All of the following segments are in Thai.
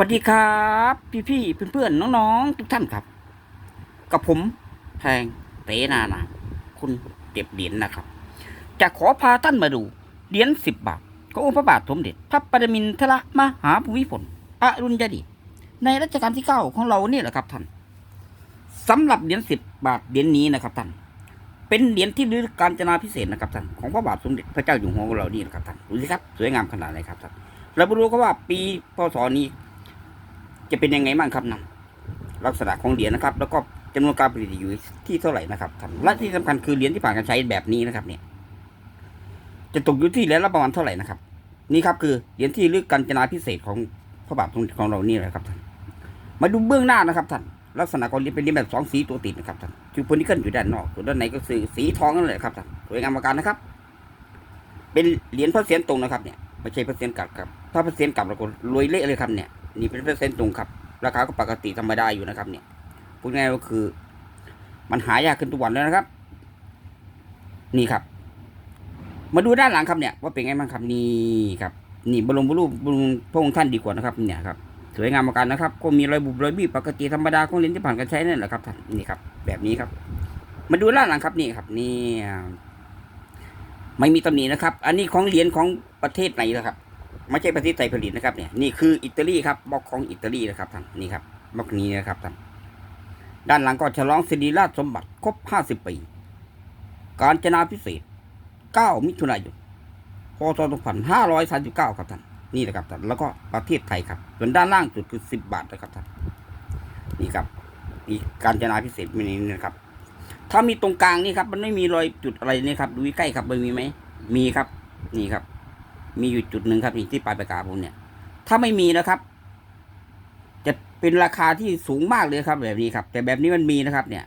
สวัสดีครับ พี่ๆเพื่อนๆน้องๆทุกท่านครับ กับผมแพงเตนานาคุณเก็บเหรียญนะครับ จะขอพาท่านมาดูเหรียญสิบบาทขององค์พระบาทสมเด็จพระปรมินทรมหาภูมิพลอรุณยเดชในรัชกาลที่เก้าของเราเนี่ยแหละครับท่านสำหรับเหรียญสิบบาทเหรียญนี้นะครับท่าน เป็นเหรียญที่ระลึกการจนาพิเศษนะครับท่านของพระบาทสมเด็จพระเจ้าอยู่หัวของเรานี่นะครับท่านดูสิครับสวยงามขนาดไหนครับท่านเราไปดูกันว่าปีพศนี้ จะเป็นยังไงบ้างครับนั่นลักษณะของเหรียญนะครับ แล้วก็จำนวนการผลิตอยู่ที่เท่าไหร่นะครับท่านและที่สำคัญคือเหรียญที่ผ่านการใช้แบบนี้นะครับ เนี่ย จะตกอยู่ที่เหรียญละประมาณเท่าไหร่นะครับ นี่ครับคือเหรียญที่ลึกการจนาพิเศษของพระบาทสมเด็จของเรานี่แหละครับท่านมาดูเบื้องหน้านะครับท่านลักษณะของเหรียญเป็นเหรียญแบบสองสีตัวติดนะครับท่านคือโพนิเกิลอยู่ด้านนอกส่วนด้านในก็คือสีทองนั่นแหละครับท่านสวยงามประการนะครับ เป็นเหรียญพระเศียรตรงนะครับเนี่ย ไม่ใช่พระเศียรกลับครับ ถ้าพระเศียรกลับเราก็รวยเละเลยครับเนี่ย นี่เป็นเปอร์เซ็นต์ตรงครับ ราคาก็ปกติธรรมดาอยู่นะครับ เนี่ย พูดง่ายก็คือ มันหายากขึ้นทุกวันแล้วนะครับ นี่ครับ มาดูด้านหลังครับเนี่ย ว่าเป็นไงบ้างครับนี่ครับ นี่บรมบรูปบรมพระองค์ท่านดีกว่านะครับ เนี่ยครับ สวยงามเหมือนกันนะครับ ก็มีรอยบุบรอยบี้ปกติธรรมดาของเลนที่ผ่านการใช้นั่นแหละครับท่าน นี่ครับ แบบนี้ครับ มาดูด้านหลังครับนี่ครับ นี่ไม่มีตำหนินะครับ อันนี้ของเหรียญของ ประเทศไหนนะครับ ไม่ใช่ประเทศไทยผลิตนะครับเนี่ยนี่คืออิตาลีครับบล็อกของอิตาลีนะครับท่านนี่ครับบล็อกนี้นะครับท่านด้านหลังก็ฉลองสิริราชสมบัติครบ 50 ปี การจนาพิเศษ 9 มิถุนายน พศ 2539 ครับท่าน นี่แหละครับท่าน แล้วก็ประเทศไทยครับ ส่วนด้านล่างสุดคือ 10 บาทนะครับท่าน นี่ครับมีการจนาพิเศษมีนี้นะครับ ถ้ามีตรงกลางนี่ครับ มันไม่มีรอยจุดอะไรนี่ครับ ดูใกล้ครับมันมีไหม มีครับ นี่ครับ มีอยู่จุดหนึ่งครับนี่ที่ปลายปากกาผมเนี่ย ถ้าไม่มีนะครับ จะเป็นราคาที่สูงมากเลยครับ แบบนี้ครับ แต่แบบนี้มันมีนะครับ เนี่ย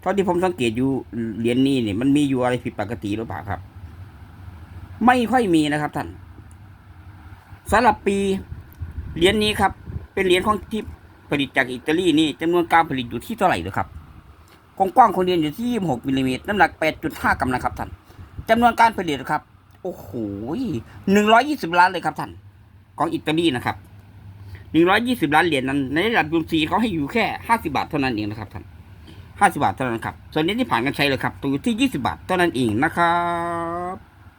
เท่าที่ผมสังเกตอยู่เหรียญนี้เนี่ยมันมีอยู่อะไรผิดปกติหรือเปล่าครับ ไม่ค่อยมีนะครับท่านสำหรับปีเหรียญนี้ครับ เป็นเหรียญของที่ผลิตจากอิตาลีนี่จำนวนการผลิตอยู่ที่เท่าไหร่เลยครับกว้างๆของเหรียญอยู่ที่ 26มิลลิเมตรน้ำหนัก 8.5 กรัมนะครับท่านจำนวนการผลิตครับ โอ้โหหนึ่งร้อยยี่สิบล้านเลยครับท่าน ของอิตาลีนะครับหนึ่งร้อยยี่สิบล้านเหรียญนั้น ในระดับยูซีเขาให้อยู่แค่ห้าสิบาทเท่านั้นเองนะครับท่านห้าสิบาทเท่านั้นครับ ส่วนนี้ที่ผ่านการใช้เลยครับตัวอยู่ที่ยี่สิบาทเท่านั้นเองนะครับ